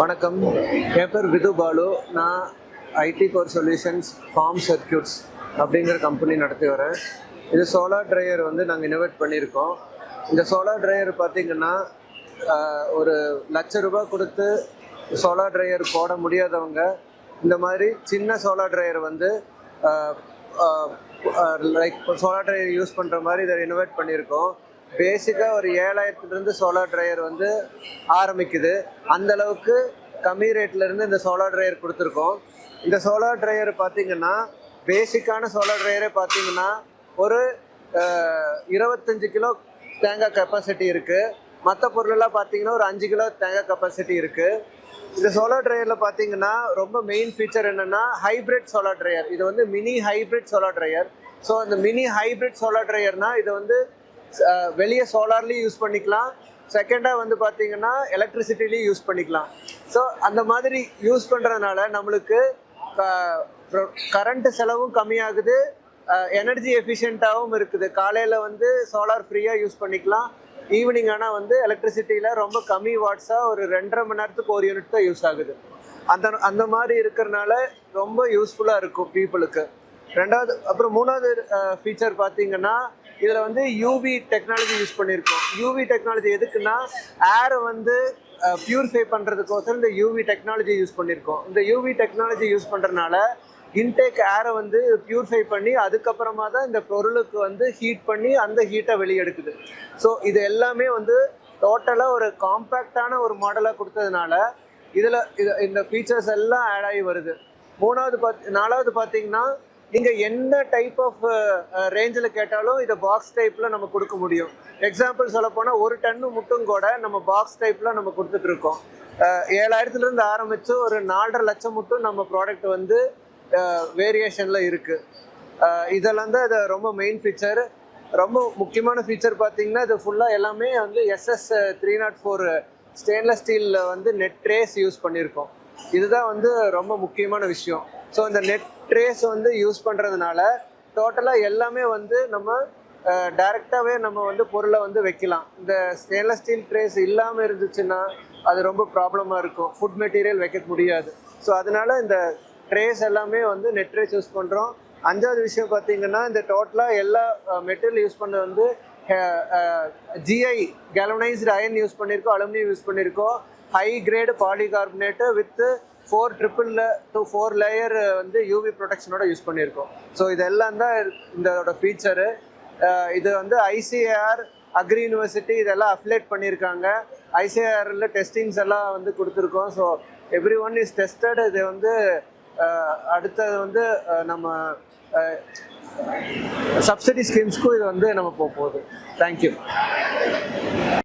வணக்கம். என் பேர் விது பாலு. நான் IT core solutions firm circuits அப்படிங்கிற கம்பெனி நடத்தி வரேன். இது சோலார் ட்ரையர் வந்து நாங்கள் இனோவேட் பண்ணியிருக்கோம். இந்த சோலார் ட்ரையர் பார்த்தீங்கன்னா ஒரு லட்ச ரூபாய் கொடுத்து சோலார் ட்ரையர் போட முடியாதவங்க இந்த மாதிரி சின்ன சோலார் ட்ரையர் வந்து லைக் சோலார் ட்ரையர் யூஸ் பண்ணுற மாதிரி இதை இனோவேட் பண்ணியிருக்கோம். பேசிக்காக ஒரு ஏழாயிரத்துலேருந்து சோலார் ட்ரையர் வந்து ஆரம்பிக்குது. அந்த அளவுக்கு கம்மி ரேட்லேருந்து இந்த சோலார் ட்ரையர் கொடுத்துருக்கோம். இந்த சோலார் ட்ரையர் பார்த்தீங்கன்னா பேசிக்கான சோலார் ட்ரையரே பார்த்தீங்கன்னா ஒரு இருபத்தஞ்சி இருபத்தஞ்சு கிலோ தேங்காய் கெப்பாசிட்டி இருக்குது மற்ற பொருளெல்லாம் பார்த்தீங்கன்னா ஒரு அஞ்சு கிலோ தேங்காய் கெப்பாசிட்டி இருக்குது இந்த சோலார் ட்ரையரில் பார்த்தீங்கன்னா ரொம்ப மெயின் ஃபீச்சர் என்னென்னா ஹைப்ரிட் சோலார் ட்ரையர் இது வந்து mini hybrid solar dryer so அந்த மினி ஹைப்ரிட் சோலார் ட்ரையர்னா இது வந்து வெளியே சோலார்லேயும் யூஸ் பண்ணிக்கலாம். செகண்டாக வந்து பார்த்தீங்கன்னா எலக்ட்ரிசிட்டிலையும் யூஸ் பண்ணிக்கலாம். ஸோ அந்த மாதிரி யூஸ் பண்ணுறதுனால நம்மளுக்கு கரண்ட்டு செலவும் கம்மியாகுது. எனர்ஜி எஃபிஷியண்ட்டாகவும் இருக்குது. காலையில் வந்து சோலார் ஃப்ரீயாக யூஸ் பண்ணிக்கலாம். ஈவினிங் ஆனால் வந்து எலக்ட்ரிசிட்டியில் ரொம்ப கம்மி வாட்ஸாக ஒரு ரெண்டரை மணி நேரத்துக்கு ஒரு யூனிட் தான் யூஸ் ஆகுது. அந்த அந்த மாதிரி இருக்கிறனால ரொம்ப யூஸ்ஃபுல்லாக இருக்கும் பீப்புளுக்கு ரெண்டாவது அப்புறம் மூணாவது ஃபீச்சர் பார்த்தீங்கன்னா இதில் வந்து யூவி டெக்னாலஜி யூஸ் பண்ணியிருக்கோம் யூவி டெக்னாலஜி எதுக்குன்னா ஏரை வந்து பியூரிஃபை பண்ணுறதுக்கோசரம் இந்த யூவி டெக்னாலஜி யூஸ் பண்ணியிருக்கோம் இந்த யூவி டெக்னாலஜி யூஸ் பண்ணுறதுனால இன்டேக் ஏரை வந்து ப்யூரிஃபை பண்ணி அதுக்கப்புறமா தான் இந்த பொருளுக்கு வந்து ஹீட் பண்ணி அந்த ஹீட்டை வெளியெடுக்குது. ஸோ இது எல்லாமே வந்து டோட்டலாக ஒரு காம்பேக்டான ஒரு மாடலாக கொடுத்ததுனால இதில் இது இந்த ஃபீச்சர்ஸ் எல்லாம் ஆட் ஆகி வருது. மூணாவது பாத் நாலாவது பார்த்தீங்கன்னா நீங்கள் என்ன டைப் ஆஃப் ரேஞ்சில் கேட்டாலும் இதை பாக்ஸ் டைப்பில் நம்ம கொடுக்க முடியும். எக்ஸாம்பிள் சொல்லப்போனால் ஒரு டன்னு முட்டும் கூட நம்ம பாக்ஸ் டைப்பில் நம்ம கொடுத்துட்ருக்கோம் ஏழாயிரத்துலேருந்து ஆரம்பித்து ஒரு நாலரை லட்சம் மட்டும் நம்ம ப்ராடக்ட் வந்து வேரியேஷனில் இருக்குது இதெல்லாம் தான் இது ரொம்ப மெயின் ஃபீச்சர் ரொம்ப முக்கியமான ஃபீச்சர் பார்த்தீங்கன்னா இது ஃபுல்லாக எல்லாமே வந்து SS three nought four stainless ஸ்டீலில் வந்து நெட் ட்ரேஸ் யூஸ் பண்ணியிருக்கோம். இதுதான் வந்து ரொம்ப முக்கியமான விஷயம். ஸோ இந்த நெட் ட்ரேஸ் வந்து யூஸ் பண்ணுறதுனால டோட்டலாக எல்லாமே வந்து நம்ம டைரெக்டாகவே நம்ம வந்து பொருளை வந்து வைக்கலாம். இந்த ஸ்டெயின்லெஸ் ஸ்டீல் ட்ரேஸ் இல்லாமல் இருந்துச்சுன்னா அது ரொம்ப ப்ராப்ளமாக இருக்கும். ஃபுட் மெட்டீரியல் வைக்க முடியாது. ஸோ அதனால் இந்த ட்ரேஸ் எல்லாமே வந்து நெட் ட்ரேஸ் யூஸ் பண்ணுறோம் அஞ்சாவது விஷயம் பார்த்தீங்கன்னா இந்த டோட்டலாக எல்லா மெட்டீரியல் யூஸ் பண்ண வந்து ஜிஐ கேலனைஸ்டு அயன் யூஸ் பண்ணியிருக்கோம் அலுமினியம் யூஸ் பண்ணியிருக்கோம் high grade polycarbonate with four triple two four layer வந்து யூவி ப்ரொடெக்ஷனோட யூஸ் பண்ணியிருக்கோம். ஸோ இதெல்லாம் தான் இதோட ஃபீச்சரு uh, இது வந்து ஐசிஏஆர் அக்ரி யூனிவர்சிட்டி இதெல்லாம் அப்லேட் பண்ணியிருக்காங்க. ஐசிஏஆரில் டெஸ்டிங்ஸ் எல்லாம் வந்து கொடுத்துருக்கோம். So every one is tested இது வந்து uh, அடுத்தது வந்து uh, நம்ம சப்சிடி ஸ்கீம்ஸ்க்கும் இது வந்து நம்ம போக போகுது. தேங்க்யூ